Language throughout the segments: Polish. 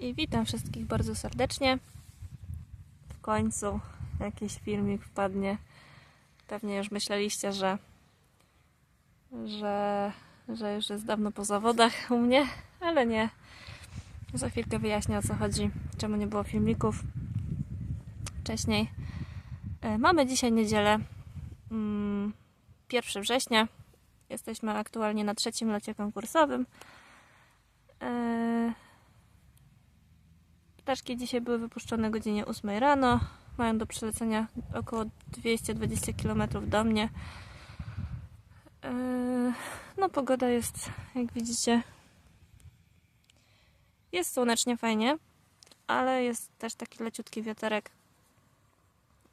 I witam wszystkich bardzo serdecznie. W końcu jakiś filmik wpadnie. Pewnie już myśleliście, że, że, że już jest dawno po zawodach u mnie, ale nie. Za chwilkę wyjaśnię o co chodzi, czemu nie było filmików wcześniej. E, Mamy dzisiaj niedzielę, mm, 1 września. Jesteśmy aktualnie na trzecim locie konkursowym. Ptaszki dzisiaj były wypuszczone godzinie 8 rano. Mają do przelecenia około 220 km do mnie. E, No, pogoda jest, jak widzicie, jest słonecznie fajnie, ale jest też taki leciutki wiaterek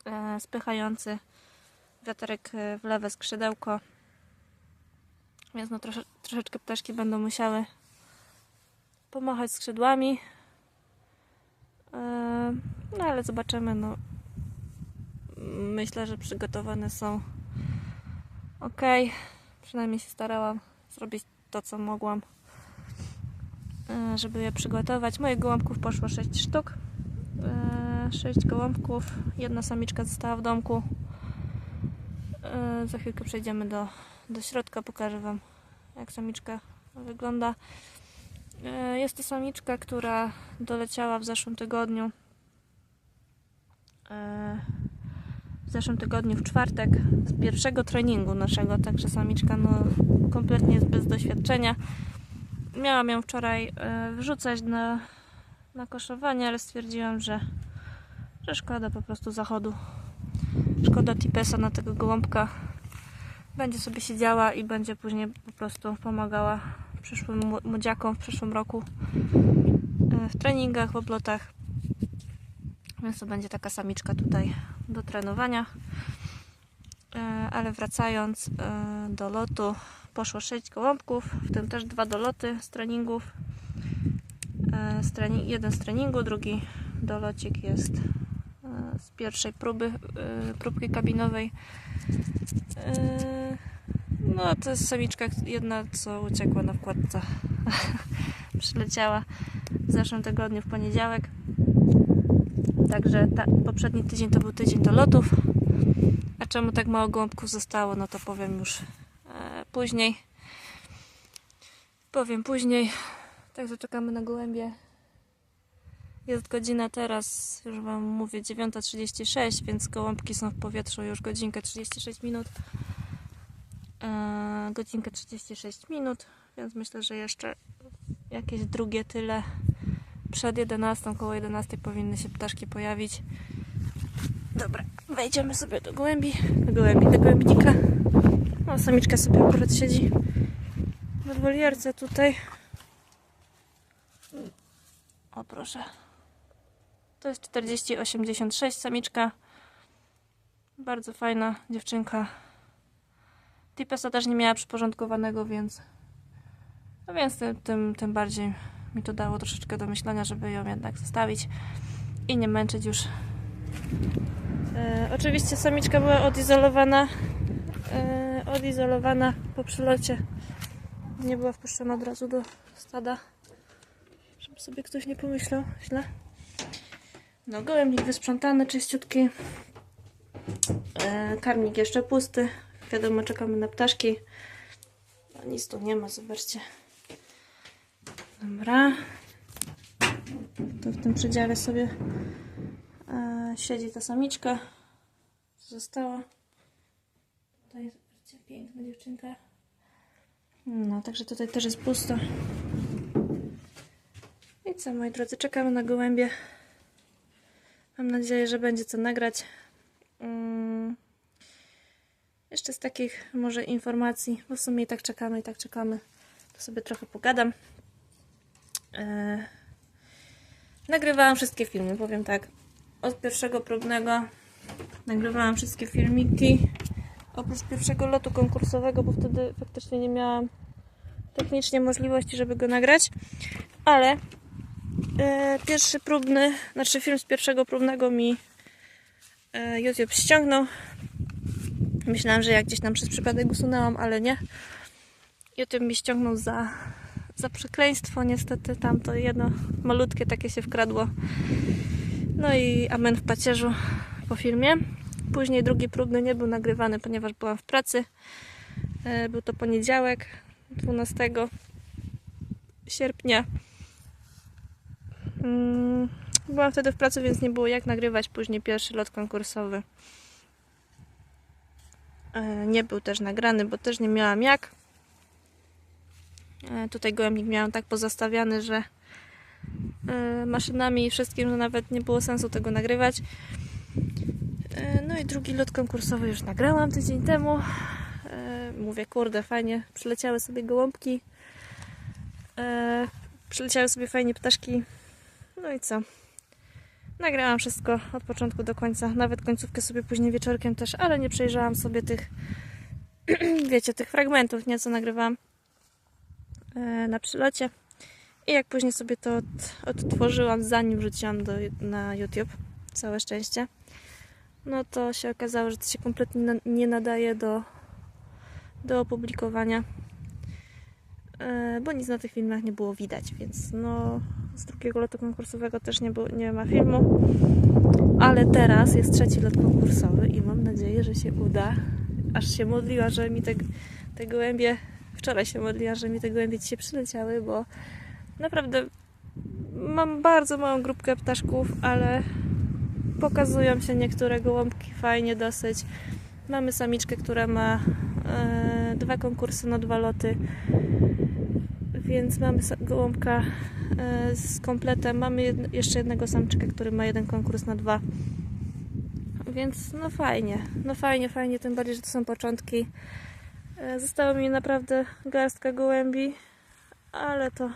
e, spychający. Wiaterek e, w lewe skrzydełko. Więc no trosze, troszeczkę ptaszki będą musiały pomachać skrzydłami. E, No ale zobaczymy. No. Myślę, że przygotowane są ok. Przynajmniej się starałam zrobić to, co mogłam, e, żeby je przygotować. Moich gołąbków poszło 6 sztuk. 6 gołąbków. Jedna samiczka została w domku. E, Za chwilkę przejdziemy do, do środka. Pokażę Wam, jak samiczka wygląda. E, Jest to samiczka, która doleciała w zeszłym tygodniu. E, W zeszłym tygodniu w czwartek z pierwszego treningu naszego, także samiczka no, kompletnie jest bez doświadczenia. Miałam ją wczoraj e, wrzucać na, na koszowanie, ale stwierdziłam, że, że szkoda po prostu zachodu. Szkoda tipesa na tego gołąbka. Będzie sobie siedziała i będzie później po prostu pomagała przyszłym mł- młodziakom w przyszłym roku e, w treningach, w oblotach. Więc to będzie taka samiczka tutaj do trenowania. E, Ale wracając e, do lotu, poszło 6 gołąbków, w tym też dwa doloty z treningów. Jeden z treningu, drugi dolocik jest z pierwszej próby, próbki kabinowej. No, to jest samiczka jedna, co uciekła na wkładce. Przyleciała w zeszłym tygodniu w poniedziałek. Także ta, poprzedni tydzień to był tydzień do lotów. A czemu tak mało gołąbków zostało, no to powiem już e, później. Powiem później. Także czekamy na gołębie. Jest godzina teraz, już Wam mówię, 9.36, więc gołąbki są w powietrzu już godzinkę 36 minut. E, godzinkę 36 minut, więc myślę, że jeszcze jakieś drugie tyle przed 11, koło 11 powinny się ptaszki pojawić. Dobra, wejdziemy sobie do gołębi, do gołębi, do gołębnika. O, samiczka sobie akurat siedzi w wolierce tutaj. O, proszę. To jest 4086 samiczka. Bardzo fajna dziewczynka. Tipesa też nie miała przyporządkowanego, więc no więc tym, tym, tym bardziej mi to dało troszeczkę do myślenia, żeby ją jednak zostawić i nie męczyć już. E, oczywiście samiczka była odizolowana e, odizolowana po przylocie. Nie była wpuszczona od razu do stada, żeby sobie ktoś nie pomyślał źle. No, gołębnik wysprzątany, czyściutki. E, karmnik jeszcze pusty. Wiadomo, czekamy na ptaszki. No, nic tu nie ma, zobaczcie. Dobra. To w tym przedziale sobie e, siedzi ta samiczka. Została. Tutaj jest zobaczcie, piękna dziewczynka. No, także tutaj też jest pusto. I co, moi drodzy, czekamy na gołębie. Mam nadzieję, że będzie co nagrać. Jeszcze z takich może informacji, bo w sumie i tak czekamy, i tak czekamy. To sobie trochę pogadam. Eee, nagrywałam wszystkie filmy, powiem tak. Od pierwszego próbnego nagrywałam wszystkie filmiki. Oprócz pierwszego lotu konkursowego, bo wtedy faktycznie nie miałam technicznie możliwości, żeby go nagrać. Ale e, pierwszy próbny, znaczy film z pierwszego próbnego mi e, YouTube ściągnął. Myślałam, że jak gdzieś tam przez przypadek usunęłam, ale nie. YouTube mi ściągnął za za przekleństwo niestety tamto jedno malutkie takie się wkradło. No i amen w pacierzu po filmie. Później drugi próbny nie był nagrywany, ponieważ byłam w pracy. E, Był to poniedziałek, 12 sierpnia. Mm, Byłam wtedy w pracy, więc nie było jak nagrywać później pierwszy lot konkursowy. E, Nie był też nagrany, bo też nie miałam jak. E, Tutaj gołębnik miałam tak pozastawiany, że e, maszynami i wszystkim, że nawet nie było sensu tego nagrywać. No i drugi lot konkursowy już nagrałam tydzień temu. Mówię, kurde, fajnie, przyleciały sobie gołąbki. Przyleciały sobie fajnie ptaszki. No i co? Nagrałam wszystko od początku do końca, nawet końcówkę sobie później wieczorkiem też, ale nie przejrzałam sobie tych, wiecie, tych fragmentów, nie, co nagrywałam e, na przylocie. I jak później sobie to od, odtworzyłam, zanim wrzuciłam do, na YouTube, całe szczęście, no to się okazało, że to się kompletnie na, nie nadaje do, do opublikowania, e, bo nic na tych filmach nie było widać, więc no z drugiego lotu konkursowego też nie, było, nie ma filmu, ale teraz jest trzeci lot konkursowy i mam nadzieję, że się uda. Aż się modliła, że mi te, te gołębie, wczoraj się modliła, że mi te gołębie dzisiaj przyleciały, bo naprawdę mam bardzo małą grupkę ptaszków, ale pokazują się niektóre gołąbki fajnie dosyć. Mamy samiczkę, która ma e, dwa konkursy na dwa loty, więc mamy gołąbka z kompletem. Mamy jeszcze jednego samczyka, który ma jeden konkurs na dwa. Więc no fajnie, no fajnie, fajnie, tym bardziej, że to są początki. E, Zostało mi naprawdę garstka gołębi, ale to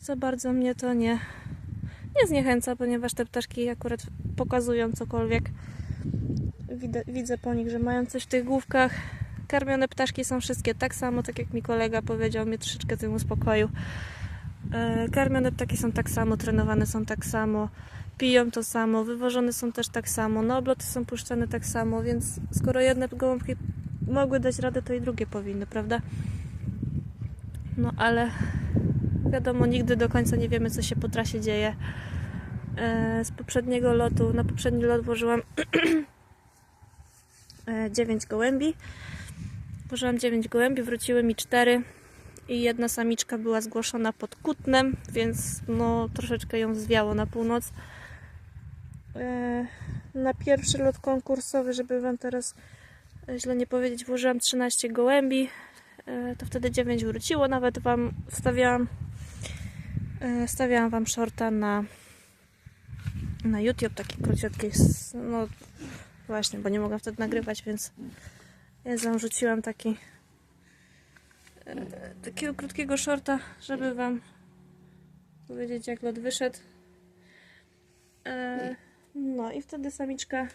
za bardzo mnie to nie, nie zniechęca, ponieważ te ptaszki akurat pokazują cokolwiek. Widzę, widzę po nich, że mają coś w tych główkach. Karmione ptaszki są wszystkie tak samo, tak jak mi kolega powiedział, mnie troszeczkę tym uspokoił. E, Karmione ptaki są tak samo, trenowane są tak samo, piją to samo, wywożone są też tak samo, na obloty są puszczane tak samo, więc skoro jedne gołąbki mogły dać radę, to i drugie powinny, prawda? No ale wiadomo, nigdy do końca nie wiemy, co się po trasie dzieje. E, Z poprzedniego lotu, na poprzedni lot włożyłam 9 gołębi. Włożyłam 9 gołębi, wróciły mi 4 i jedna samiczka była zgłoszona pod Kutnem, więc no troszeczkę ją zwiało na północ. E, Na pierwszy lot konkursowy, żeby Wam teraz e, źle nie powiedzieć, włożyłam 13 gołębi. E, To wtedy 9 wróciło. Nawet Wam wstawiałam, e, stawiałam Wam shorta na, na YouTube, taki króciutki, no właśnie, bo nie mogłam wtedy nagrywać, więc ja Wam taki takiego krótkiego shorta, żeby Wam powiedzieć jak lot wyszedł. E, No i wtedy samiczka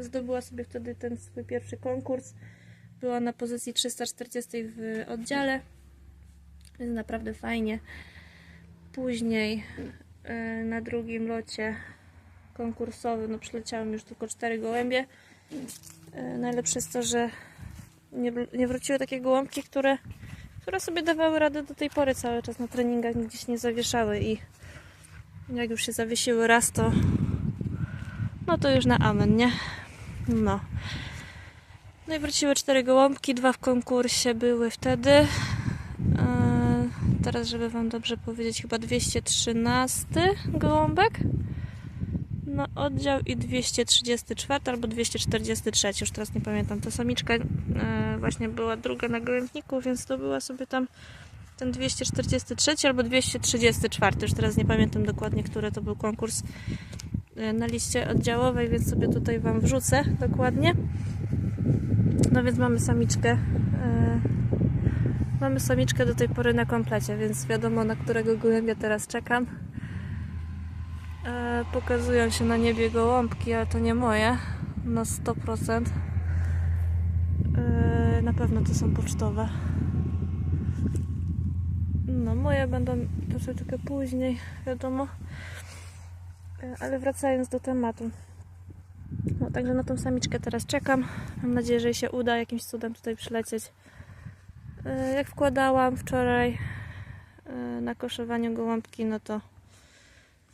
zdobyła sobie wtedy ten swój pierwszy konkurs. Była na pozycji 340 w oddziale. Więc naprawdę fajnie. Później e, na drugim locie konkursowym no przyleciały mi już tylko cztery gołębie. E, Najlepsze jest to, że nie, nie wróciły takie gołąbki, które, które sobie dawały radę do tej pory cały czas na treningach, nigdzie się nie zawieszały i jak już się zawiesiły raz, to no to już na amen, nie? No. No i wróciły cztery gołąbki, dwa w konkursie były wtedy. Eee, teraz, żeby Wam dobrze powiedzieć, chyba 213 gołąbek na oddział i 234 albo 243, już teraz nie pamiętam. Ta samiczka e, właśnie była druga na gołębniku, więc to była sobie tam ten 243 albo 234, już teraz nie pamiętam dokładnie, który to był konkurs e, na liście oddziałowej, więc sobie tutaj Wam wrzucę dokładnie. No więc mamy samiczkę. e, Mamy samiczkę do tej pory na komplecie, więc wiadomo na którego gołębia teraz czekam. E, Pokazują się na niebie gołąbki, ale to nie moje. Na 100%. E, Na pewno to są pocztowe. No, moje będą troszeczkę później, wiadomo. E, Ale wracając do tematu. No, także na tą samiczkę teraz czekam. Mam nadzieję, że jej się uda jakimś cudem tutaj przylecieć. E, Jak wkładałam wczoraj, e, na koszowaniu gołąbki, no to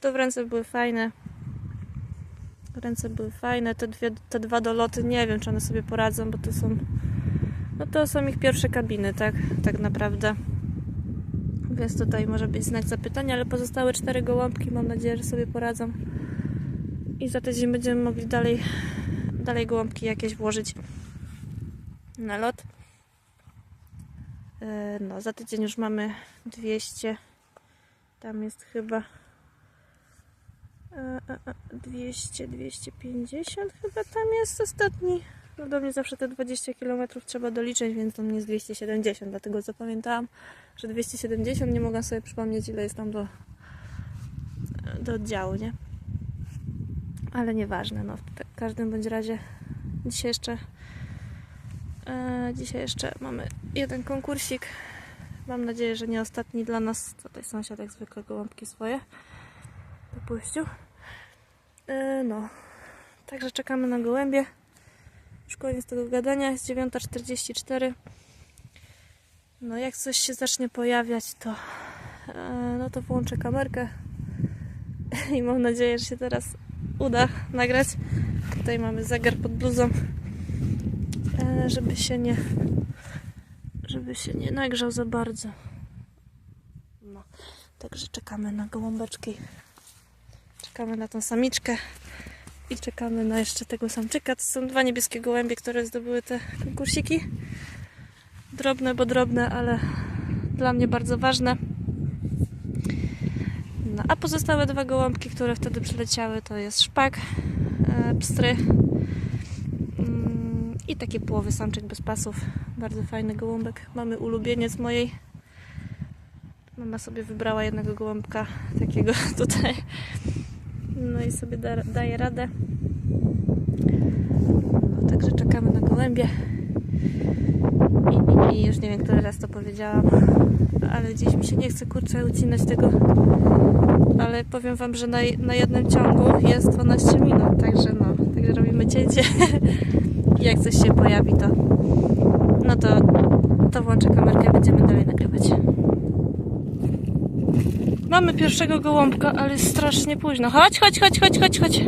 to w ręce były fajne. Ręce były fajne, te, dwie, te dwa doloty, nie wiem czy one sobie poradzą, bo to są no to są ich pierwsze kabiny, tak, tak naprawdę. Więc tutaj może być znak zapytania, ale pozostałe cztery gołąbki mam nadzieję, że sobie poradzą. I za tydzień będziemy mogli dalej, dalej gołąbki jakieś włożyć na lot. Yy, No, za tydzień już mamy 200. Tam jest chyba e, e, e, 200, 250 chyba tam jest ostatni. No do mnie zawsze te 20 km trzeba doliczyć, więc tam jest 270, dlatego zapamiętałam, że 270 nie mogłam sobie przypomnieć ile jest tam do, do oddziału, nie? Ale nieważne, no w każdym bądź razie dzisiaj jeszcze e, dzisiaj jeszcze mamy jeden konkursik. Mam nadzieję, że nie ostatni dla nas. Tutaj sąsiad jak zwykle gołąbki swoje dopuścił. E, no, także czekamy na gołębie. Już koniec tego gadania, jest 9.44. No jak coś się zacznie pojawiać, to e, no to włączę kamerkę i mam nadzieję, że się teraz uda nagrać. Tutaj mamy zegar pod bluzą, e, żeby się nie żeby się nie nagrzał za bardzo. No, także czekamy na gołąbeczki. Czekamy na tą samiczkę i czekamy na jeszcze tego samczyka. To są dwa niebieskie gołębie, które zdobyły te konkursiki. Drobne, bo drobne, ale dla mnie bardzo ważne. No, a pozostałe dwa gołąbki, które wtedy przyleciały, to jest szpak, e, pstry mm, i taki połowy samczyk bez pasów. Bardzo fajny gołąbek. Mamy ulubieniec mojej. Mama sobie wybrała jednego gołąbka takiego tutaj. No i sobie da, daje radę. No, także czekamy na gołębie. I, i, I już nie wiem, który raz to powiedziałam, ale dziś mi się nie chce kurczę ucinać tego. Ale powiem Wam, że na, na jednym ciągu jest 12 minut, także no, także robimy cięcie. Jak coś się pojawi, to no to, to włączę kamerkę będziemy dalej nagrywać. Mamy pierwszego gołąbka, ale strasznie późno. Chodź, chodź, chodź, chodź, chodź, chodź.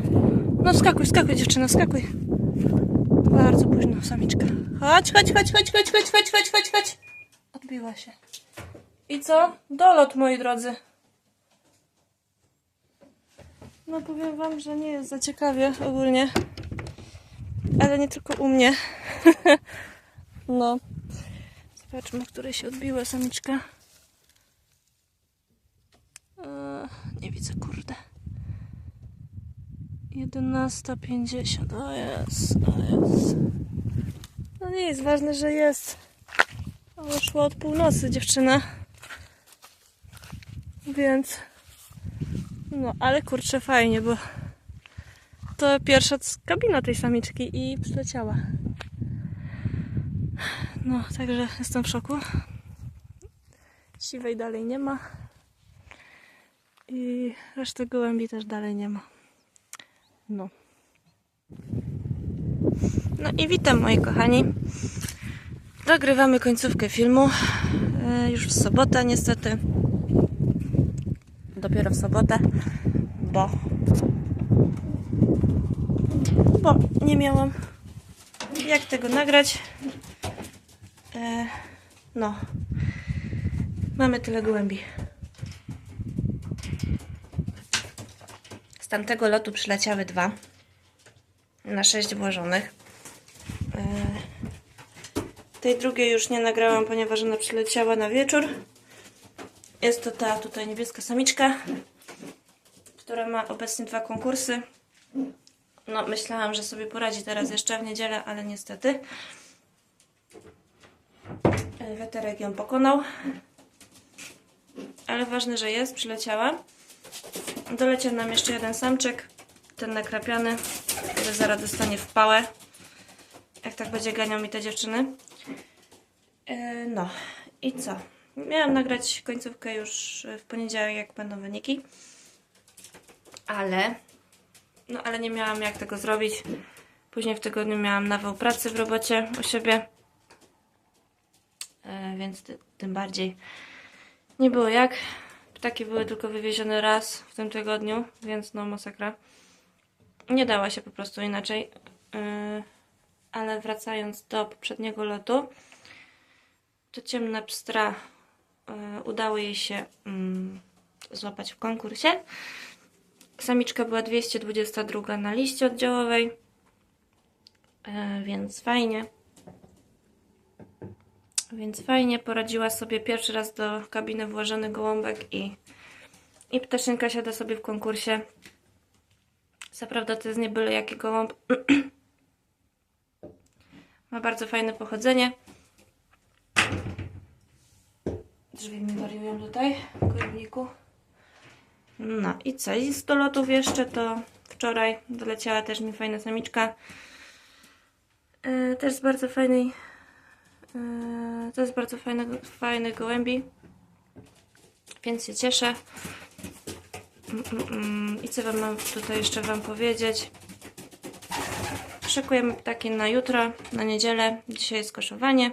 No skakuj, skakuj dziewczyna, skakuj. Bardzo późno, samiczka. Chodź, chodź, chodź, chodź, chodź, chodź, chodź, chodź, chodź, chodź. Odbiła się. I co? Dolot, moi drodzy. No powiem wam, że nie jest za ciekawie ogólnie. Ale nie tylko u mnie. no. Zobaczmy, które się odbiła samiczka. Eee, nie widzę, kurde. 11.50. O jest, o jest. No nie jest ważne, że jest. Ale szło od północy dziewczyna. Więc. No, ale kurczę, fajnie, bo to pierwsza kabina tej samiczki i przyleciała. No, także jestem w szoku. Siwej dalej nie ma. I reszty gołębi też dalej nie ma. No. No i witam moi kochani. Dogrywamy końcówkę filmu. E, już w sobotę niestety. Dopiero w sobotę, bo bo nie miałam jak tego nagrać. E, no. Mamy tyle gołębi. Tamtego lotu przyleciały dwa na sześć włożonych. E, tej drugiej już nie nagrałam, ponieważ ona przyleciała na wieczór. Jest to ta tutaj niebieska samiczka, która ma obecnie dwa konkursy. No, myślałam, że sobie poradzi teraz jeszcze w niedzielę, ale niestety e, weterek ją pokonał. Ale ważne, że jest, przyleciała. Doleciał nam jeszcze jeden samczyk, ten nakrapiany, który zaraz dostanie w pałę. Jak tak będzie ganiał mi te dziewczyny. E, No i co? Miałam nagrać końcówkę już w poniedziałek, jak będą wyniki. Ale, no ale nie miałam jak tego zrobić. Później w tygodniu miałam nawał pracy w robocie u siebie. E, Więc ty, tym bardziej Nie było jak. Ptaki były tylko wywiezione raz w tym tygodniu, więc no masakra. Nie dała się po prostu inaczej. Yy, ale wracając do poprzedniego lotu, to ciemna pstra yy, udało jej się mm, złapać w konkursie. Samiczka była 222 na liście oddziałowej, yy, więc fajnie. Więc fajnie poradziła sobie pierwszy raz do kabiny włożony gołąbek i, i ptaszynka siada sobie w konkursie. Co prawda to jest nie byle jaki gołąb. Ma bardzo fajne pochodzenie. Drzwi mi wariują tutaj w kojowniku. No i co? I z dolotów jeszcze to wczoraj doleciała też mi fajna samiczka. Yy, też z bardzo fajnej To jest bardzo fajny, fajny gołębi, więc się cieszę. Mm, mm, mm. I co wam mam tutaj jeszcze Wam powiedzieć? Szykujemy ptaki na jutro, na niedzielę. Dzisiaj jest koszowanie.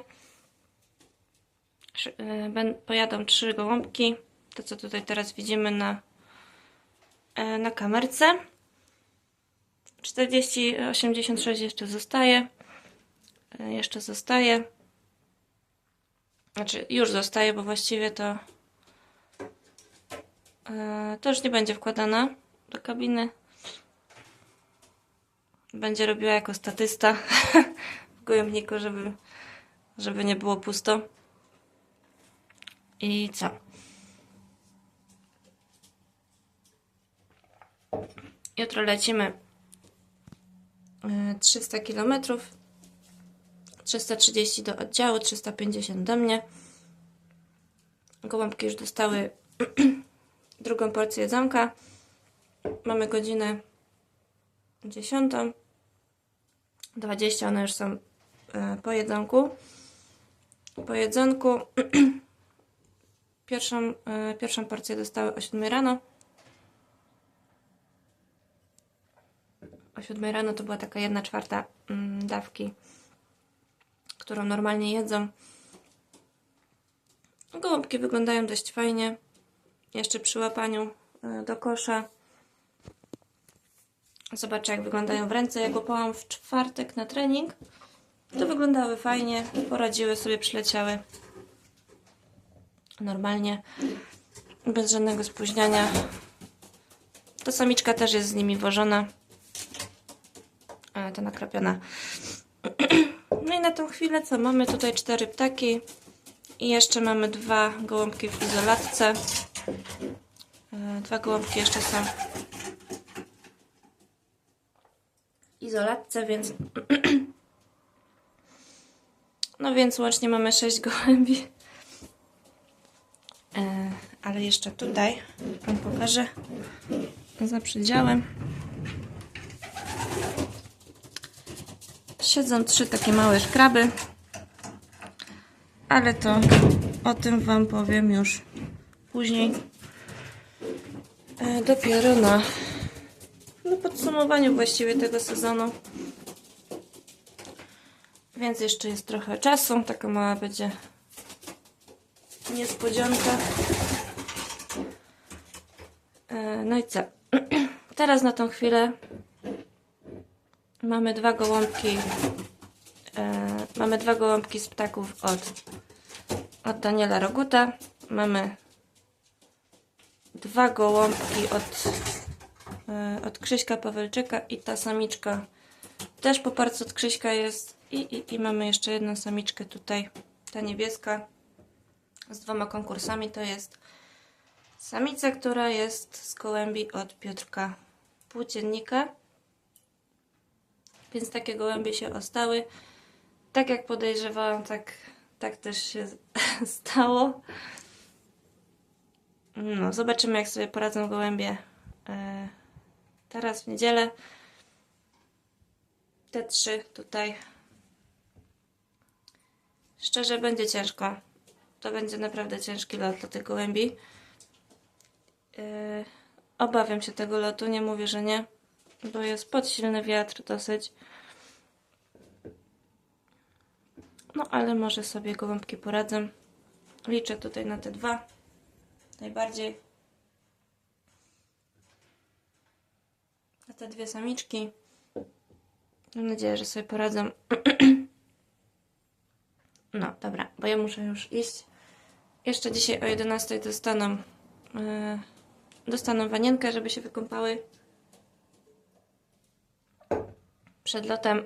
Bę- Pojadą trzy gołąbki. To, co tutaj teraz widzimy na, e, na kamerce. 40, 86 jeszcze zostaje. E, Jeszcze zostaje. Znaczy, już zostaje, bo właściwie to. e, to już nie będzie wkładana do kabiny. Będzie robiła jako statysta w gołębniku, żeby, żeby nie było pusto. I co? Jutro lecimy e, 300 kilometrów 330 do oddziału, 350 do mnie. Gołąbki już dostały drugą porcję jedzonka. Mamy godzinę 10. 20 one już są e, po jedzonku. Po jedzonku pierwszą, e, pierwszą porcję dostały o 7 rano. O 7 rano to była taka 1 czwarta mm, dawki którą normalnie jedzą. Gołąbki wyglądają dość fajnie. Jeszcze przy łapaniu e, do kosza. Zobaczę, jak wyglądają w ręce. Jak łapałam w czwartek na trening, to wyglądały fajnie. Poradziły sobie, przyleciały normalnie, bez żadnego spóźniania. Ta samiczka też jest z nimi wożona. A, ta nakrapiona. No i na tą chwilę co? Mamy tutaj cztery ptaki i jeszcze mamy dwa gołąbki w izolatce. E, Dwa gołąbki jeszcze są w izolatce, więc no więc łącznie mamy sześć gołębi. E, Ale jeszcze tutaj Wam pokażę za przedziałem. Siedzą trzy takie małe szkraby. Ale to o tym Wam powiem już później. E, dopiero na, na podsumowaniu właściwie tego sezonu. Więc jeszcze jest trochę czasu. Taka mała będzie niespodzianka. E, no i co? Teraz na tą chwilę Mamy dwa gołąbki. E, mamy dwa gołąbki z ptaków od, od Daniela Roguta. Mamy dwa gołąbki od, e, od Krzyśka Pawelczyka i ta samiczka też po parcu od Krzyśka jest. I, i, I mamy jeszcze jedną samiczkę tutaj, ta niebieska z dwoma konkursami. To jest samica, która jest z gołębi od Piotrka Płóciennika. Więc takie gołębie się ostały. Tak jak podejrzewałam, tak, tak też się stało. No, zobaczymy jak sobie poradzą gołębie e, teraz w niedzielę. Te trzy tutaj. Szczerze będzie ciężko. To będzie naprawdę ciężki lot dla tych gołębi. E, obawiam się tego lotu, nie mówię, że nie bo jest pod silny wiatr dosyć. No ale może sobie gołąbki poradzę. Liczę tutaj na te dwa. najbardziej. A te dwie samiczki. Mam nadzieję, że sobie poradzą. No, dobra, bo ja muszę już iść. Jeszcze dzisiaj o 11 dostaną, yy, dostaną wanienkę, żeby się wykąpały przed lotem.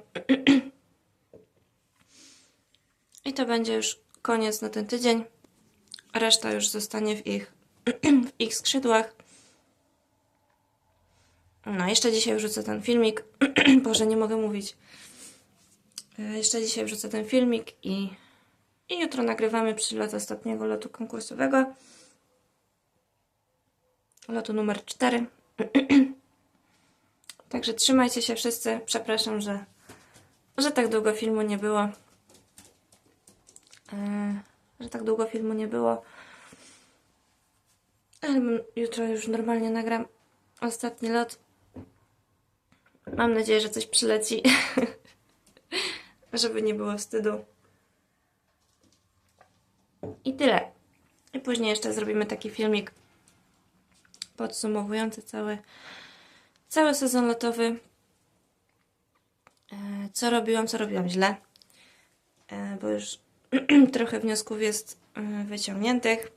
I to będzie już koniec na ten tydzień. Reszta już zostanie w ich, w ich skrzydłach. No, jeszcze dzisiaj wrzucę ten filmik. Boże, nie mogę mówić. E, Jeszcze dzisiaj wrzucę ten filmik i, i jutro nagrywamy przylot ostatniego lotu konkursowego. Lotu numer 4. Także trzymajcie się wszyscy. Przepraszam, że, że tak długo filmu nie było. E, że tak długo filmu nie było. Ale jutro już normalnie nagram ostatni lot. Mam nadzieję, że coś przyleci. Żeby nie było wstydu. I tyle. I później jeszcze zrobimy taki filmik podsumowujący cały, cały sezon lotowy. E, Co robiłam, co robiłam źle. E, Bo już trochę wniosków jest e, wyciągniętych.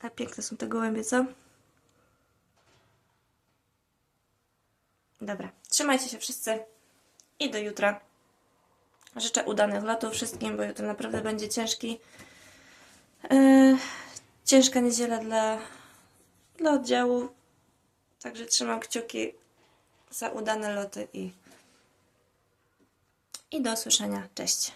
A piękne są te gołębie, co? Dobra, trzymajcie się wszyscy i do jutra. Życzę udanych lotów wszystkim, bo jutro naprawdę będzie ciężki. Yy, ciężka niedziela dla, dla oddziału. Także trzymam kciuki za udane loty i, i do usłyszenia. Cześć.